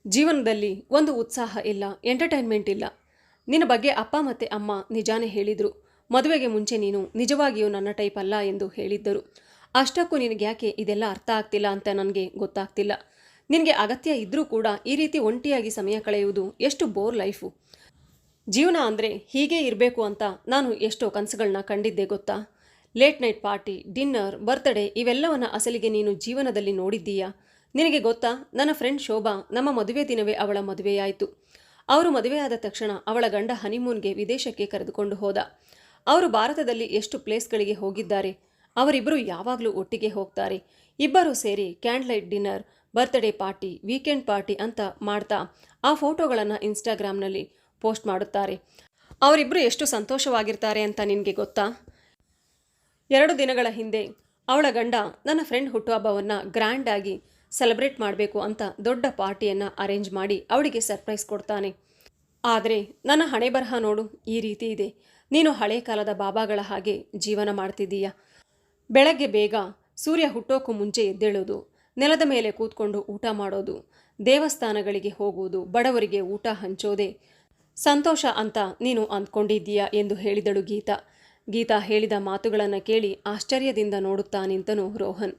ಜೀವನದಲ್ಲಿ ಒಂದು ಉತ್ಸಾಹ ಇಲ್ಲ, ಎಂಟರ್ಟೈನ್ಮೆಂಟ್ ಇಲ್ಲ. ನಿನ್ನ ಬಗ್ಗೆ ಅಪ್ಪ ಮತ್ತು ಅಮ್ಮ ನಿಜಾನೇ ಹೇಳಿದರು. ಮದುವೆಗೆ ಮುಂಚೆ ನೀನು ನಿಜವಾಗಿಯೂ ನನ್ನ ಟೈಪ್ ಅಲ್ಲ ಎಂದು ಹೇಳಿದ್ದರು. ಅಷ್ಟಕ್ಕೂ ನಿನಗೆ ಯಾಕೆ ಇದೆಲ್ಲ ಅರ್ಥ ಆಗ್ತಿಲ್ಲ ಅಂತ ನನಗೆ ಗೊತ್ತಾಗ್ತಿಲ್ಲ. ನಿನಗೆ ಅಗತ್ಯ ಇದ್ದರೂ ಕೂಡ ಈ ರೀತಿ ಒಂಟಿಯಾಗಿ ಸಮಯ ಕಳೆಯುವುದು ಎಷ್ಟು ಬೋರ್ ಲೈಫು. ಜೀವನ ಅಂದರೆ ಹೀಗೆ ಇರಬೇಕು ಅಂತ ನಾನು ಎಷ್ಟೋ ಕನಸುಗಳನ್ನ ಕಂಡಿದ್ದೆ ಗೊತ್ತಾ? Late night party, dinner, birthday ಇವೆಲ್ಲವನ್ನ ಅಸಲಿಗೆ ನೀನು ಜೀವನದಲ್ಲಿ ನೋಡಿದ್ದೀಯಾ? ನಿನಗೆ ಗೊತ್ತಾ, ನನ್ನ ಫ್ರೆಂಡ್ ಶೋಭಾ ನಮ್ಮ ಮದುವೆ ದಿನವೇ ಅವಳ ಮದುವೆಯಾಯಿತು. ಅವರು ಮದುವೆಯಾದ ತಕ್ಷಣ ಅವಳ ಗಂಡ ಹನಿಮೂನ್ಗೆ ವಿದೇಶಕ್ಕೆ ಕರೆದುಕೊಂಡು ಹೋದ. ಅವರು ಭಾರತದಲ್ಲಿ ಎಷ್ಟು ಪ್ಲೇಸ್ಗಳಿಗೆ ಹೋಗಿದ್ದಾರೆ ಅವರಿಬ್ಬರು ಯಾವಾಗಲೂ ಒಟ್ಟಿಗೆ ಹೋಗ್ತಾರೆ. ಇಬ್ಬರು ಸೇರಿ candlelight dinner birthday party weekend party ಅಂತ ಮಾಡ್ತಾ ಆ ಫೋಟೋಗಳನ್ನು ಇನ್ಸ್ಟಾಗ್ರಾಮ್ನಲ್ಲಿ ಪೋಸ್ಟ್ ಮಾಡುತ್ತಾರೆ. ಅವರಿಬ್ಬರು ಎಷ್ಟು ಸಂತೋಷವಾಗಿರ್ತಾರೆ ಅಂತ ನಿನಗೆ ಗೊತ್ತಾ? ಎರಡು ದಿನಗಳ ಹಿಂದೆ ಅವಳ ಗಂಡ ನನ್ನ ಫ್ರೆಂಡ್ ಹುಟ್ಟುಹಬ್ಬವನ್ನು ಗ್ರ್ಯಾಂಡಾಗಿ ಸೆಲೆಬ್ರೇಟ್ ಮಾಡಬೇಕು ಅಂತ ದೊಡ್ಡ ಪಾರ್ಟಿಯನ್ನು ಅರೇಂಜ್ ಮಾಡಿ ಅವಳಿಗೆ ಸರ್ಪ್ರೈಸ್ ಕೊಡ್ತಾನೆ. ಆದರೆ ನನ್ನ ಹಣೆ ಬರಹ ನೋಡು, ಈ ರೀತಿ ಇದೆ. ನೀನು ಹಳೆ ಕಾಲದ ಬಾಬಾಗಳ ಹಾಗೆ ಜೀವನ ಮಾಡ್ತಿದ್ದೀಯ? ಬೆಳಗ್ಗೆ ಬೇಗ ಸೂರ್ಯ ಹುಟ್ಟೋಕ್ಕೂ ಮುಂಚೆ ಎದ್ದೇಳೋದು ನೆಲದ ಮೇಲೆ ಕೂತ್ಕೊಂಡು ಊಟ ಮಾಡೋದು, ದೇವಸ್ಥಾನಗಳಿಗೆ ಹೋಗುವುದು, ಬಡವರಿಗೆ ಊಟ ಹಂಚೋದೆ. ಸಂತೋಷ ಅಂತ ನೀನು ಅಂದ್ಕೊಂಡಿದ್ದೀಯಾ ಎಂದು ಹೇಳಿದಳು ಗೀತಾ. ಗೀತಾ ಹೇಳಿದ ಮಾತುಗಳನ್ನು ಕೇಳಿ ಆಶ್ಚರ್ಯದಿಂದ ನೋಡುತ್ತಾ ನಿಂತನು ರೋಹನ್.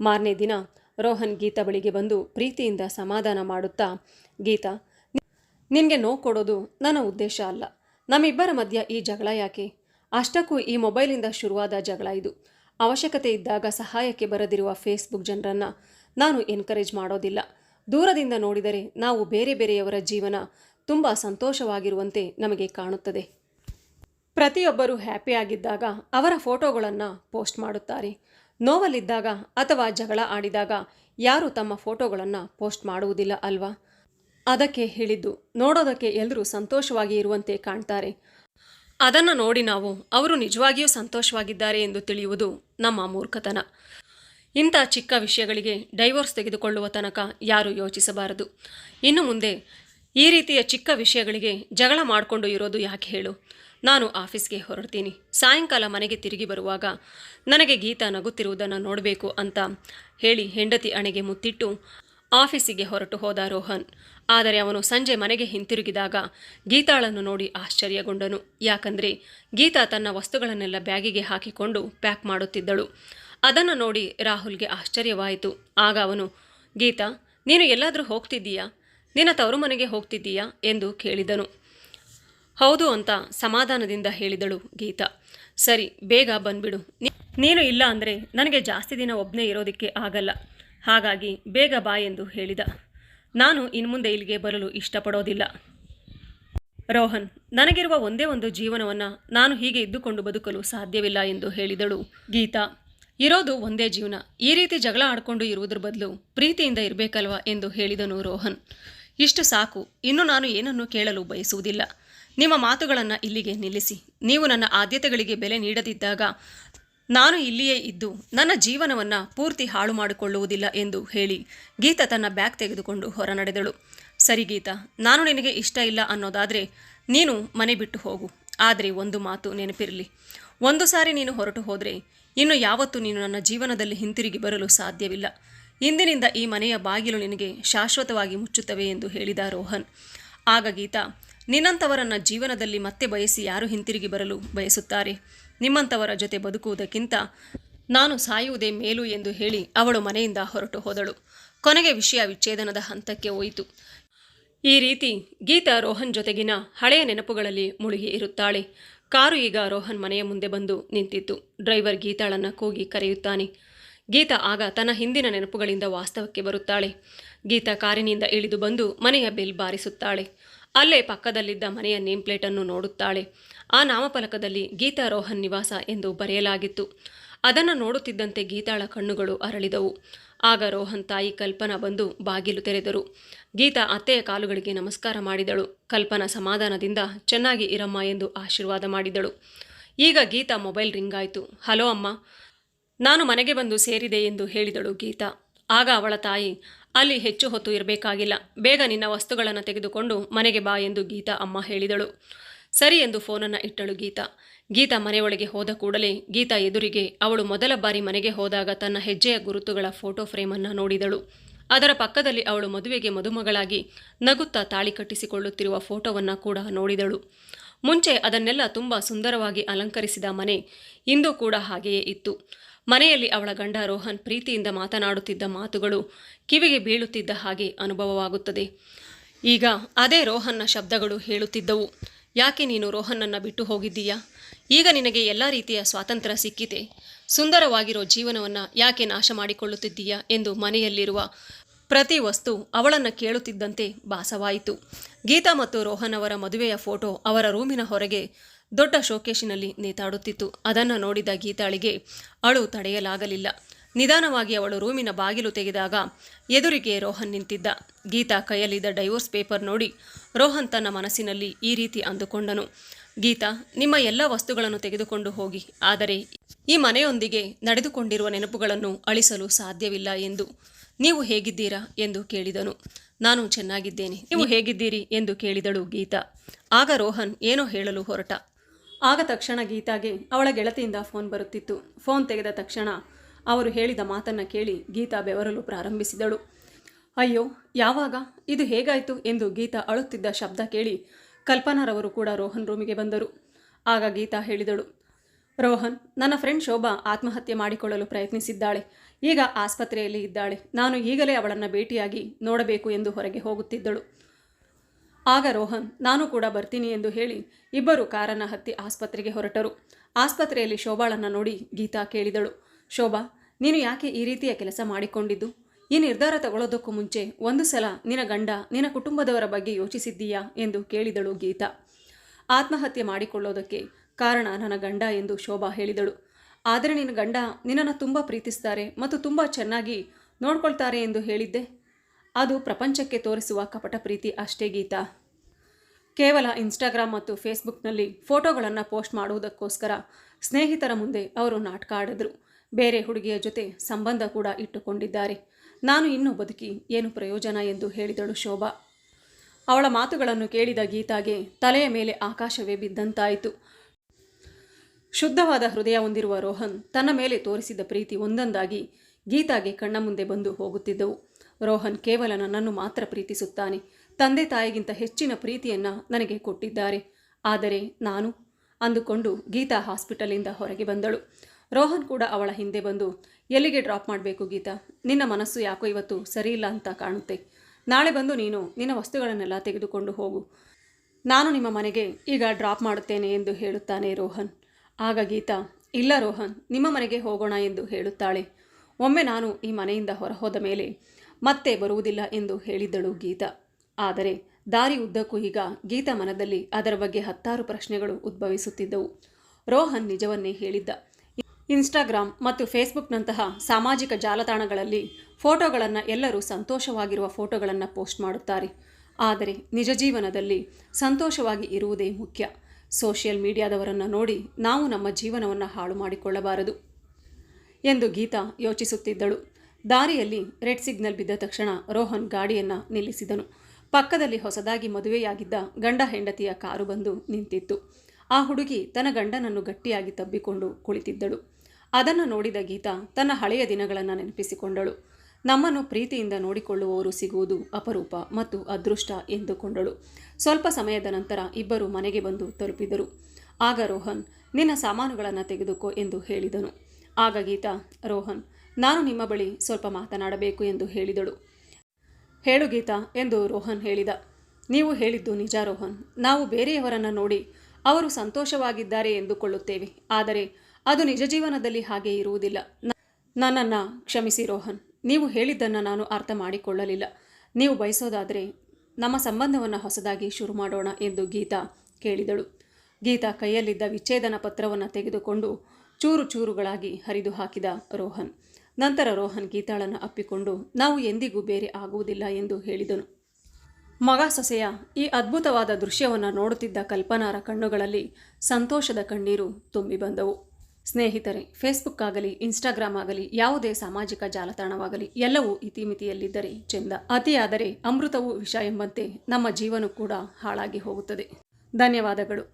ಮಾರನೇ ದಿನ ರೋಹನ್ ಗೀತಾ ಬಳಿಗೆ ಬಂದು ಪ್ರೀತಿಯಿಂದ ಸಮಾಧಾನ ಮಾಡುತ್ತಾ, ಗೀತಾ, ನಿನಗೆ ನೋವು ಕೊಡೋದು ನನ್ನ ಉದ್ದೇಶ ಅಲ್ಲ. ನಮ್ಮಿಬ್ಬರ ಮಧ್ಯ ಈ ಜಗಳ ಯಾಕೆ? ಅಷ್ಟಕ್ಕೂ ಈ ಮೊಬೈಲಿಂದ ಶುರುವಾದ ಜಗಳ ಇದು. ಅವಶ್ಯಕತೆ ಇದ್ದಾಗ ಸಹಾಯಕ್ಕೆ ಬರದಿರುವ ಫೇಸ್ಬುಕ್ ಜನರನ್ನು ನಾನು ಎನ್ಕರೇಜ್ ಮಾಡೋದಿಲ್ಲ. ದೂರದಿಂದ ನೋಡಿದರೆ ನಾವು ಬೇರೆ ಬೇರೆಯವರ ಜೀವನ ತುಂಬ ಸಂತೋಷವಾಗಿರುವಂತೆ ನಮಗೆ ಕಾಣುತ್ತದೆ. ಪ್ರತಿಯೊಬ್ಬರೂ ಹ್ಯಾಪಿಯಾಗಿದ್ದಾಗ ಅವರ ಫೋಟೋಗಳನ್ನು ಪೋಸ್ಟ್ ಮಾಡುತ್ತಾರೆ. ನೋವಲ್ಲಿದ್ದಾಗ ಅಥವಾ ಜಗಳ ಆಡಿದಾಗ ಯಾರು ತಮ್ಮ ಫೋಟೋಗಳನ್ನು ಪೋಸ್ಟ್ ಮಾಡುವುದಿಲ್ಲ ಅಲ್ವಾ? ಅದಕ್ಕೆ ಹೇಳಿದ್ದು, ನೋಡೋದಕ್ಕೆ ಎಲ್ಲರೂ ಸಂತೋಷವಾಗಿ ಇರುವಂತೆ ಕಾಣ್ತಾರೆ. ಅದನ್ನು ನೋಡಿ ನಾವು ಅವರು ನಿಜವಾಗಿಯೂ ಸಂತೋಷವಾಗಿದ್ದಾರೆ ಎಂದು ತಿಳಿಯುವುದು ನಮ್ಮ ಮೂರ್ಖತನ. ಇಂಥ ಚಿಕ್ಕ ವಿಷಯಗಳಿಗೆ ಡೈವೋರ್ಸ್ ತೆಗೆದುಕೊಳ್ಳುವ ತನಕ ಯಾರೂ ಯೋಚಿಸಬಾರದು. ಇನ್ನು ಮುಂದೆ ಈ ರೀತಿಯ ಚಿಕ್ಕ ವಿಷಯಗಳಿಗೆ ಜಗಳ ಮಾಡಿಕೊಂಡು ಇರೋದು ಯಾಕೆ ಹೇಳು? ನಾನು ಆಫೀಸ್ಗೆ ಹೊರಡ್ತೀನಿ. ಸಾಯಂಕಾಲ ಮನೆಗೆ ತಿರುಗಿ ಬರುವಾಗ ನನಗೆ ಗೀತಾ ನಗುತ್ತಿರುವುದನ್ನು ನೋಡಬೇಕು ಅಂತ ಹೇಳಿ ಹೆಂಡತಿ ಅಣೆಗೆ ಮುತ್ತಿಟ್ಟು ಆಫೀಸಿಗೆ ಹೊರಟು ಹೋದ ರೋಹನ್. ಆದರೆ ಅವನು ಸಂಜೆ ಮನೆಗೆ ಹಿಂತಿರುಗಿದಾಗ ಗೀತಾಳನ್ನು ನೋಡಿ ಆಶ್ಚರ್ಯಗೊಂಡನು. ಯಾಕಂದರೆ ಗೀತಾ ತನ್ನ ವಸ್ತುಗಳನ್ನೆಲ್ಲ ಬ್ಯಾಗಿಗೆ ಹಾಕಿಕೊಂಡು ಪ್ಯಾಕ್ ಮಾಡುತ್ತಿದ್ದಳು. ಅದನ್ನು ನೋಡಿ ರಾಹುಲ್ಗೆ ಆಶ್ಚರ್ಯವಾಯಿತು. ಆಗ ಅವನು, ಗೀತಾ, ನೀನು ಎಲ್ಲಾದರೂ ಹೋಗ್ತಿದ್ದೀಯಾ? ನಿನ್ನ ತವರು ಮನೆಗೆ ಹೋಗ್ತಿದ್ದೀಯಾ? ಎಂದು ಕೇಳಿದನು. ಹೌದು ಅಂತ ಸಮಾಧಾನದಿಂದ ಹೇಳಿದಳು ಗೀತಾ. ಸರಿ, ಬೇಗ ಬಂದ್ಬಿಡು. ನೀನು ಇಲ್ಲ ಅಂದರೆ ನನಗೆ ಜಾಸ್ತಿ ದಿನ ಒಬ್ಬನೇ ಇರೋದಕ್ಕೆ ಆಗಲ್ಲ. ಹಾಗಾಗಿ ಬೇಗ ಬಾ ಎಂದು ಹೇಳಿದ. ನಾನು ಇನ್ಮುಂದೆ ಇಲ್ಲಿಗೆ ಬರಲು ಇಷ್ಟಪಡೋದಿಲ್ಲ. ರೋಹನ್, ನನಗಿರುವ ಒಂದೇ ಒಂದು ಜೀವನವನ್ನು ನಾನು ಹೀಗೆ ಇದ್ದುಕೊಂಡು ಬದುಕಲು ಸಾಧ್ಯವಿಲ್ಲ ಎಂದು ಹೇಳಿದಳು ಗೀತಾ. ಇರೋದು ಒಂದೇ ಜೀವನ. ಈ ರೀತಿ ಜಗಳ ಆಡ್ಕೊಂಡು ಇರುವುದರ ಬದಲು ಪ್ರೀತಿಯಿಂದ ಇರಬೇಕಲ್ವಾ ಎಂದು ಹೇಳಿದನು ರೋಹನ್. ಇಷ್ಟು ಸಾಕು. ಇನ್ನು ನಾನು ಏನನ್ನೂ ಕೇಳಲು ಬಯಸುವುದಿಲ್ಲ. ನಿಮ್ಮ ಮಾತುಗಳನ್ನು ಇಲ್ಲಿಗೆ ನಿಲ್ಲಿಸಿ. ನೀವು ನನ್ನ ಆದ್ಯತೆಗಳಿಗೆ ಬೆಲೆ ನೀಡದಿದ್ದಾಗ ನಾನು ಇಲ್ಲಿಯೇ ಇದ್ದು ನನ್ನ ಜೀವನವನ್ನು ಪೂರ್ತಿ ಹಾಳು ಮಾಡಿಕೊಳ್ಳುವುದಿಲ್ಲ ಎಂದು ಹೇಳಿ ಗೀತಾ ತನ್ನ ಬ್ಯಾಗ್ ತೆಗೆದುಕೊಂಡು ಹೊರ ನಡೆದಳು ಸರಿ ಗೀತಾ, ನಾನು ನಿನಗೆ ಇಷ್ಟ ಇಲ್ಲ ಅನ್ನೋದಾದರೆ ನೀನು ಮನೆ ಬಿಟ್ಟು ಹೋಗು. ಆದರೆ ಒಂದು ಮಾತು ನೆನಪಿರಲಿ. ಒಂದು ಸಾರಿ ನೀನು ಹೊರಟು ಹೋದರೆ ಇನ್ನು ಯಾವತ್ತೂ ನೀನು ನನ್ನ ಜೀವನದಲ್ಲಿ ಹಿಂತಿರುಗಿ ಬರಲು ಸಾಧ್ಯವಿಲ್ಲ. ಇಂದಿನಿಂದ ಈ ಮನೆಯ ಬಾಗಿಲು ನಿನಗೆ ಶಾಶ್ವತವಾಗಿ ಮುಚ್ಚುತ್ತವೆ ಎಂದು ಹೇಳಿದ ರೋಹನ್. ಆಗ ಗೀತಾ, ನಿನ್ನಂಥವರನ್ನ ಜೀವನದಲ್ಲಿ ಮತ್ತೆ ಬಯಸಿ ಯಾರು ಹಿಂತಿರುಗಿ ಬರಲು ಬಯಸುತ್ತಾರೆ? ನಿಮ್ಮಂಥವರ ಜೊತೆ ಬದುಕುವುದಕ್ಕಿಂತ ನಾನು ಸಾಯುವುದೇ ಮೇಲು ಎಂದು ಹೇಳಿ ಅವಳು ಮನೆಯಿಂದ ಹೊರಟು ಹೋದಳು. ಕೊನೆಗೆ ವಿಷಯ ವಿಚ್ಛೇದನದ ಹಂತಕ್ಕೆ ಹೋಯಿತು. ಈ ರೀತಿ ಗೀತಾ ರೋಹನ್ ಜೊತೆಗಿನ ಹಳೆಯ ನೆನಪುಗಳಲ್ಲಿ ಮುಳುಗಿ ಇರುತ್ತಾಳೆ. ಕಾರು ಈಗ ರೋಹನ್ ಮನೆಯ ಮುಂದೆ ಬಂದು ನಿಂತಿತ್ತು. ಡ್ರೈವರ್ ಗೀತಾಳನ್ನು ಕೂಗಿ ಕರೆಯುತ್ತಾನೆ. ಗೀತಾ ಆಗ ತನ್ನ ಹಿಂದಿನ ನೆನಪುಗಳಿಂದ ವಾಸ್ತವಕ್ಕೆ ಬರುತ್ತಾಳೆ. ಗೀತಾ ಕಾರಿನಿಂದ ಇಳಿದು ಬಂದು ಮನೆಯ ಬಿಲ್ ಬಾರಿಸುತ್ತಾಳೆ. ಅಲ್ಲೇ ಪಕ್ಕದಲ್ಲಿದ್ದ ಮನೆಯ ನೇಮ್ ಪ್ಲೇಟನ್ನು ನೋಡುತ್ತಾಳೆ. ಆ ನಾಮಫಲಕದಲ್ಲಿ ಗೀತಾ ರೋಹನ್ ನಿವಾಸ ಎಂದು ಬರೆಯಲಾಗಿತ್ತು. ಅದನ್ನು ನೋಡುತ್ತಿದ್ದಂತೆ ಗೀತಾಳ ಕಣ್ಣುಗಳು ಅರಳಿದವು. ಆಗ ರೋಹನ್ ತಾಯಿ ಕಲ್ಪನಾ ಬಂದು ಬಾಗಿಲು ತೆರೆದರು. ಗೀತಾ ಅತ್ತೆಯ ಕಾಲುಗಳಿಗೆ ನಮಸ್ಕಾರ ಮಾಡಿದಳು. ಕಲ್ಪನಾ ಸಮಾಧಾನದಿಂದ ಚೆನ್ನಾಗಿ ಇರಮ್ಮ ಎಂದು ಆಶೀರ್ವಾದ ಮಾಡಿದಳು. ಈಗ ಗೀತಾ ಮೊಬೈಲ್ ರಿಂಗ್ ಆಯಿತು. ಹಲೋ ಅಮ್ಮ. ನಾನು ಮನೆಗೆ ಬಂದು ಸೇರಿದೆ ಎಂದು ಹೇಳಿದಳು ಗೀತಾ. ಆಗ ಅವಳ ತಾಯಿ, ಅಲ್ಲಿ ಹೆಚ್ಚು ಹೊತ್ತು ಇರಬೇಕಾಗಿಲ್ಲ. ಬೇಗ ನಿನ್ನ ವಸ್ತುಗಳನ್ನು ತೆಗೆದುಕೊಂಡು ಮನೆಗೆ ಬಾ ಎಂದು ಗೀತಾ ಅಮ್ಮ ಹೇಳಿದಳು. ಸರಿ ಎಂದು ಫೋನನ್ನು ಇಟ್ಟಳು ಗೀತಾ. ಗೀತಾ ಮನೆಯೊಳಗೆ ಹೋದ ಕೂಡಲೇ ಗೀತಾ ಎದುರಿಗೆ ಅವಳು ಮೊದಲ ಬಾರಿ ಮನೆಗೆ ಹೋದಾಗ ತನ್ನ ಹೆಜ್ಜೆಯ ಗುರುತುಗಳ ಫೋಟೋ ಫ್ರೇಮನ್ನು ನೋಡಿದಳು. ಅದರ ಪಕ್ಕದಲ್ಲಿ ಅವಳು ಮದುವೆಗೆ ಮದುಮಗಳಾಗಿ ನಗುತ್ತಾ ತಾಳಿ ಕಟ್ಟಿಸಿಕೊಳ್ಳುತ್ತಿರುವ ಫೋಟೋವನ್ನು ಕೂಡ ನೋಡಿದಳು. ಮುಂಚೆ ಅದನ್ನೆಲ್ಲ ತುಂಬ ಸುಂದರವಾಗಿ ಅಲಂಕರಿಸಿದ ಮನೆ ಇಂದು ಕೂಡ ಹಾಗೆಯೇ ಇತ್ತು. ಮನೆಯಲ್ಲಿ ಅವಳ ಗಂಡ ರೋಹನ್ ಪ್ರೀತಿಯಿಂದ ಮಾತನಾಡುತ್ತಿದ್ದ ಮಾತುಗಳು ಕಿವಿಗೆ ಬೀಳುತ್ತಿದ್ದ ಹಾಗೆ ಅನುಭವವಾಗುತ್ತದೆ. ಈಗ ಅದೇ ರೋಹನ್ನ ಶಬ್ದಗಳು ಹೇಳುತ್ತಿದ್ದವು. ಯಾಕೆ ನೀನು ರೋಹನನ್ನು ಬಿಟ್ಟು ಹೋಗಿದ್ದೀಯಾ? ಈಗ ನಿನಗೆ ಎಲ್ಲ ರೀತಿಯ ಸ್ವಾತಂತ್ರ್ಯ ಸಿಕ್ಕಿದೆ. ಸುಂದರವಾಗಿರೋ ಜೀವನವನ್ನು ಯಾಕೆ ನಾಶ ಮಾಡಿಕೊಳ್ಳುತ್ತಿದ್ದೀಯಾ ಎಂದು ಮನೆಯಲ್ಲಿರುವ ಪ್ರತಿ ವಸ್ತು ಅವಳನ್ನು ಕೇಳುತ್ತಿದ್ದಂತೆ ಭಾಸವಾಯಿತು. ಗೀತಾ ಮತ್ತು ರೋಹನ್ ಅವರ ಮದುವೆಯ ಫೋಟೋ ಅವರ ರೂಮಿನ ಹೊರಗೆ ದೊಡ್ಡ ಶೋಕೇಶಿನಲ್ಲಿ ನೇತಾಡುತ್ತಿತ್ತು. ಅದನ್ನು ನೋಡಿದ ಗೀತಾಳಿಗೆ ಅಳು ತಡೆಯಲಾಗಲಿಲ್ಲ. ನಿಧಾನವಾಗಿ ಅವಳು ರೂಮಿನ ಬಾಗಿಲು ತೆಗೆದಾಗ ಎದುರಿಗೆ ರೋಹನ್ ನಿಂತಿದ್ದ. ಗೀತಾ ಕೈಯಲ್ಲಿದ್ದ ಡೈವೋರ್ಸ್ ಪೇಪರ್ ನೋಡಿ ರೋಹನ್ ತನ್ನ ಮನಸ್ಸಿನಲ್ಲಿ ಈ ರೀತಿ ಅಂದುಕೊಂಡನು. ಗೀತಾ, ನಿಮ್ಮ ಎಲ್ಲ ವಸ್ತುಗಳನ್ನು ತೆಗೆದುಕೊಂಡು ಹೋಗಿ, ಆದರೆ ಈ ಮನೆಯೊಂದಿಗೆ ನಡೆದುಕೊಂಡಿರುವ ನೆನಪುಗಳನ್ನು ಅಳಿಸಲು ಸಾಧ್ಯವಿಲ್ಲ ಎಂದು ನೀವು ಹೇಗಿದ್ದೀರಾ ಎಂದು ಕೇಳಿದನು. ನಾನು ಚೆನ್ನಾಗಿದ್ದೇನೆ. ನೀವು ಹೇಗಿದ್ದೀರಿ ಎಂದು ಕೇಳಿದಳು ಗೀತಾ. ಆಗ ರೋಹನ್ ಏನೋ ಹೇಳಲು ಹೊರಟ. ಆಗ ತಕ್ಷಣ ಗೀತಾಗೆ ಅವಳ ಗೆಳತಿಯಿಂದ ಫೋನ್ ಬರುತ್ತಿತ್ತು. ಫೋನ್ ತೆಗೆದ ತಕ್ಷಣ ಅವರು ಹೇಳಿದ ಮಾತನ್ನು ಕೇಳಿ ಗೀತಾ ಬೆವರಲು ಪ್ರಾರಂಭಿಸಿದಳು. ಅಯ್ಯೋ, ಯಾವಾಗ? ಇದು ಹೇಗಾಯಿತು ಎಂದು ಗೀತಾ ಅಳುತ್ತಿದ್ದ ಶಬ್ದ ಕೇಳಿ ಕಲ್ಪನಾರವರು ಕೂಡ ರೋಹನ್ ರೂಮಿಗೆ ಬಂದರು. ಆಗ ಗೀತಾ ಹೇಳಿದಳು, ರೋಹನ್, ನನ್ನ ಫ್ರೆಂಡ್ ಶೋಭಾ ಆತ್ಮಹತ್ಯೆ ಮಾಡಿಕೊಳ್ಳಲು ಪ್ರಯತ್ನಿಸಿದ್ದಾಳೆ. ಈಗ ಆಸ್ಪತ್ರೆಯಲ್ಲಿ ಇದ್ದಾಳೆ. ನಾನು ಈಗಲೇ ಅವಳನ್ನು ಭೇಟಿಯಾಗಿ ನೋಡಬೇಕು ಎಂದು ಹೊರಗೆ ಹೋಗುತ್ತಿದ್ದಳು. ಆಗ ರೋಹನ್, ನಾನು ಕೂಡ ಬರ್ತೀನಿ ಎಂದು ಹೇಳಿ ಇಬ್ಬರು ಕಾರನ್ನು ಹತ್ತಿ ಆಸ್ಪತ್ರೆಗೆ ಹೊರಟರು. ಆಸ್ಪತ್ರೆಯಲ್ಲಿ ಶೋಭಾಳನ್ನು ನೋಡಿ ಗೀತಾ ಕೇಳಿದಳು. ಶೋಭಾ, ನೀನು ಯಾಕೆ ಈ ರೀತಿಯ ಕೆಲಸ ಮಾಡಿಕೊಂಡಿದ್ದು? ಈ ನಿರ್ಧಾರ ತಗೊಳ್ಳೋದಕ್ಕೂ ಮುಂಚೆ ಒಂದು ಸಲ ನಿನ್ನ ಗಂಡ ನಿನ್ನ ಕುಟುಂಬದವರ ಬಗ್ಗೆ ಯೋಚಿಸಿದ್ದೀಯಾ ಎಂದು ಕೇಳಿದಳು ಗೀತಾ. ಆತ್ಮಹತ್ಯೆ ಮಾಡಿಕೊಳ್ಳೋದಕ್ಕೆ ಕಾರಣ ನನ್ನ ಗಂಡ ಎಂದು ಶೋಭಾ ಹೇಳಿದಳು. ಆದರೆ ನಿನ್ನ ಗಂಡ ನಿನ್ನನ್ನು ತುಂಬ ಪ್ರೀತಿಸ್ತಾರೆ ಮತ್ತು ತುಂಬ ಚೆನ್ನಾಗಿ ನೋಡ್ಕೊಳ್ತಾರೆ ಎಂದು ಹೇಳಿದ್ದೆ. ಅದು ಪ್ರಪಂಚಕ್ಕೆ ತೋರಿಸುವ ಕಪಟ ಪ್ರೀತಿ ಅಷ್ಟೇ ಗೀತಾ. ಕೇವಲ ಇನ್ಸ್ಟಾಗ್ರಾಮ್ ಮತ್ತು ಫೇಸ್ಬುಕ್ನಲ್ಲಿ ಫೋಟೋಗಳನ್ನು ಪೋಸ್ಟ್ ಮಾಡುವುದಕ್ಕೋಸ್ಕರ ಸ್ನೇಹಿತರ ಮುಂದೆ ಅವರು ನಾಟಕ ಆಡಿದ್ರು. ಬೇರೆ ಹುಡುಗಿಯ ಜೊತೆ ಸಂಬಂಧ ಕೂಡ ಇಟ್ಟುಕೊಂಡಿದ್ದಾರೆ. ನಾನು ಇನ್ನೂ ಬದುಕಿ ಏನು ಪ್ರಯೋಜನ ಎಂದು ಹೇಳಿದಳು ಶೋಭಾ. ಅವಳ ಮಾತುಗಳನ್ನು ಕೇಳಿದ ಗೀತಾಗೆ ತಲೆಯ ಮೇಲೆ ಆಕಾಶವೇ ಬಿದ್ದಂತಾಯಿತು. ಶುದ್ಧವಾದ ಹೃದಯ ಹೊಂದಿರುವ ರೋಹನ್ ತನ್ನ ಮೇಲೆ ತೋರಿಸಿದ ಪ್ರೀತಿ ಒಂದೊಂದಾಗಿ ಗೀತಾಗೆ ಕಣ್ಣ ಮುಂದೆ ಬಂದು ಹೋಗುತ್ತಿದ್ದವು. ರೋಹನ್ ಕೇವಲ ನನ್ನನ್ನು ಮಾತ್ರ ಪ್ರೀತಿಸುತ್ತಾನೆ. ತಂದೆ ತಾಯಿಗಿಂತ ಹೆಚ್ಚಿನ ಪ್ರೀತಿಯನ್ನು ನನಗೆ ಕೊಟ್ಟಿದ್ದಾರೆ. ಆದರೆ ನಾನು ಅಂದುಕೊಂಡು ಗೀತಾ ಹಾಸ್ಪಿಟಲಿಂದ ಹೊರಗೆ ಬಂದಳು. ರೋಹನ್ ಕೂಡ ಅವಳ ಹಿಂದೆ ಬಂದು, ಎಲ್ಲಿಗೆ ಡ್ರಾಪ್ ಮಾಡಬೇಕು ಗೀತಾ? ನಿನ್ನ ಮನಸ್ಸು ಯಾಕೋ ಇವತ್ತು ಸರಿಯಿಲ್ಲ ಅಂತ ಕಾಣುತ್ತೆ. ನಾಳೆ ಬಂದು ನೀನು ನಿನ್ನ ವಸ್ತುಗಳನ್ನೆಲ್ಲ ತೆಗೆದುಕೊಂಡು ಹೋಗು. ನಾನು ನಿಮ್ಮ ಮನೆಗೆ ಈಗ ಡ್ರಾಪ್ ಮಾಡುತ್ತೇನೆ ಎಂದು ಹೇಳುತ್ತಾನೆ ರೋಹನ್. ಆಗ ಗೀತಾ, ಇಲ್ಲ ರೋಹನ್, ನಿಮ್ಮ ಮನೆಗೆ ಹೋಗೋಣ ಎಂದು ಹೇಳುತ್ತಾಳೆ. ಒಮ್ಮೆ ನಾನು ಈ ಮನೆಯಿಂದ ಹೊರಹೋದ ಮೇಲೆ ಮತ್ತೆ ಬರುವುದಿಲ್ಲ ಎಂದು ಹೇಳಿದ್ದಳು ಗೀತಾ. ಆದರೆ ದಾರಿ ಉದ್ದಕ್ಕೂ ಈಗ ಗೀತಾ ಮನದಲ್ಲಿ ಅದರ ಬಗ್ಗೆ ಹತ್ತಾರು ಪ್ರಶ್ನೆಗಳು ಉದ್ಭವಿಸುತ್ತಿದ್ದವು. ರೋಹನ್ ನಿಜವನ್ನೇ ಹೇಳಿದ್ದ. ಇನ್ಸ್ಟಾಗ್ರಾಮ್ ಮತ್ತು ಫೇಸ್ಬುಕ್ನಂತಹ ಸಾಮಾಜಿಕ ಜಾಲತಾಣಗಳಲ್ಲಿ ಫೋಟೋಗಳನ್ನು ಎಲ್ಲರೂ ಸಂತೋಷವಾಗಿರುವ ಫೋಟೋಗಳನ್ನು ಪೋಸ್ಟ್ ಮಾಡುತ್ತಾರೆ. ಆದರೆ ನಿಜ ಜೀವನದಲ್ಲಿ ಸಂತೋಷವಾಗಿ ಇರುವುದೇ ಮುಖ್ಯ. ಸೋಷಿಯಲ್ ಮೀಡಿಯಾದವರನ್ನು ನೋಡಿ ನಾವು ನಮ್ಮ ಜೀವನವನ್ನು ಹಾಳು ಮಾಡಿಕೊಳ್ಳಬಾರದು ಎಂದು ಗೀತಾ ಯೋಚಿಸುತ್ತಿದ್ದಳು. ದಾರಿಯಲ್ಲಿ ರೆಡ್ ಸಿಗ್ನಲ್ ಬಿದ್ದ ತಕ್ಷಣ ರೋಹನ್ ಗಾಡಿಯನ್ನು ನಿಲ್ಲಿಸಿದನು. ಪಕ್ಕದಲ್ಲಿ ಹೊಸದಾಗಿ ಮದುವೆಯಾಗಿದ್ದ ಗಂಡ ಹೆಂಡತಿಯ ಕಾರು ಬಂದು ನಿಂತಿತ್ತು. ಆ ಹುಡುಗಿ ತನ್ನ ಗಂಡನನ್ನು ಗಟ್ಟಿಯಾಗಿ ತಬ್ಬಿಕೊಂಡು ಕುಳಿತಿದ್ದಳು. ಅದನ್ನು ನೋಡಿದ ಗೀತಾ ತನ್ನ ಹಳೆಯ ದಿನಗಳನ್ನು ನೆನಪಿಸಿಕೊಂಡಳು. ನಮ್ಮನ್ನು ಪ್ರೀತಿಯಿಂದ ನೋಡಿಕೊಳ್ಳುವವರು ಸಿಗುವುದು ಅಪರೂಪ ಮತ್ತು ಅದೃಷ್ಟ ಎಂದುಕೊಂಡಳು. ಸ್ವಲ್ಪ ಸಮಯದ ನಂತರ ಇಬ್ಬರು ಮನೆಗೆ ಬಂದು ತಲುಪಿದರು. ಆಗ ರೋಹನ್, ನಿನ್ನ ಸಾಮಾನುಗಳನ್ನು ತೆಗೆದುಕೋ ಎಂದು ಹೇಳಿದನು. ಆಗ ಗೀತಾ, ರೋಹನ್, ನಾನು ನಿಮ್ಮ ಬಳಿ ಸ್ವಲ್ಪ ಮಾತನಾಡಬೇಕು ಎಂದು ಹೇಳಿದಳು. ಹೇಳು ಗೀತಾ ಎಂದು ರೋಹನ್ ಹೇಳಿದ. ನೀವು ಹೇಳಿದ್ದು ನಿಜ ರೋಹನ್. ನಾವು ಬೇರೆಯವರನ್ನು ನೋಡಿ ಅವರು ಸಂತೋಷವಾಗಿದ್ದಾರೆ ಎಂದುಕೊಳ್ಳುತ್ತೇವೆ. ಆದರೆ ಅದು ನಿಜ ಜೀವನದಲ್ಲಿ ಹಾಗೆ ಇರುವುದಿಲ್ಲ. ನನ್ನನ್ನು ಕ್ಷಮಿಸಿ ರೋಹನ್. ನೀವು ಹೇಳಿದ್ದನ್ನು ನಾನು ಅರ್ಥ ಮಾಡಿಕೊಳ್ಳಲಿಲ್ಲ. ನೀವು ಬಯಸೋದಾದರೆ ನಮ್ಮ ಸಂಬಂಧವನ್ನು ಹೊಸದಾಗಿ ಶುರು ಮಾಡೋಣ ಎಂದು ಗೀತಾ ಕೇಳಿದಳು. ಗೀತಾ ಕೈಯಲ್ಲಿದ್ದ ವಿಚ್ಛೇದನ ಪತ್ರವನ್ನು ತೆಗೆದುಕೊಂಡು ಚೂರು ಚೂರುಗಳಾಗಿ ಹರಿದು ಹಾಕಿದ ರೋಹನ್. ನಂತರ ರೋಹನ್ ಗೀತಾಳನ್ನು ಅಪ್ಪಿಕೊಂಡು, ನಾವು ಎಂದಿಗೂ ಬೇರೆ ಆಗುವುದಿಲ್ಲ ಎಂದು ಹೇಳಿದನು. ಮಗ ಸೊಸೆಯ ಈ ಅದ್ಭುತವಾದ ದೃಶ್ಯವನ್ನು ನೋಡುತ್ತಿದ್ದ ಕಲ್ಪನಾರ ಕಣ್ಣುಗಳಲ್ಲಿ ಸಂತೋಷದ ಕಣ್ಣೀರು ತುಂಬಿ ಬಂದವು. ಸ್ನೇಹಿತರೆ ಫೇಸ್ಬುಕ್ ಆಗಲಿ ಇನ್ಸ್ಟಾಗ್ರಾಮ್ ಆಗಲಿ, ಯಾವುದೇ ಸಾಮಾಜಿಕ ಜಾಲತಾಣವಾಗಲಿ, ಎಲ್ಲವೂ ಇತಿಮಿತಿಯಲ್ಲಿದ್ದರೆ ಚೆಂದ. ಅತಿಯಾದರೆ ಅಮೃತವು ವಿಷ ಎಂಬಂತೆ ನಮ್ಮ ಜೀವನ ಕೂಡ ಹಾಳಾಗಿ ಹೋಗುತ್ತದೆ. ಧನ್ಯವಾದಗಳು.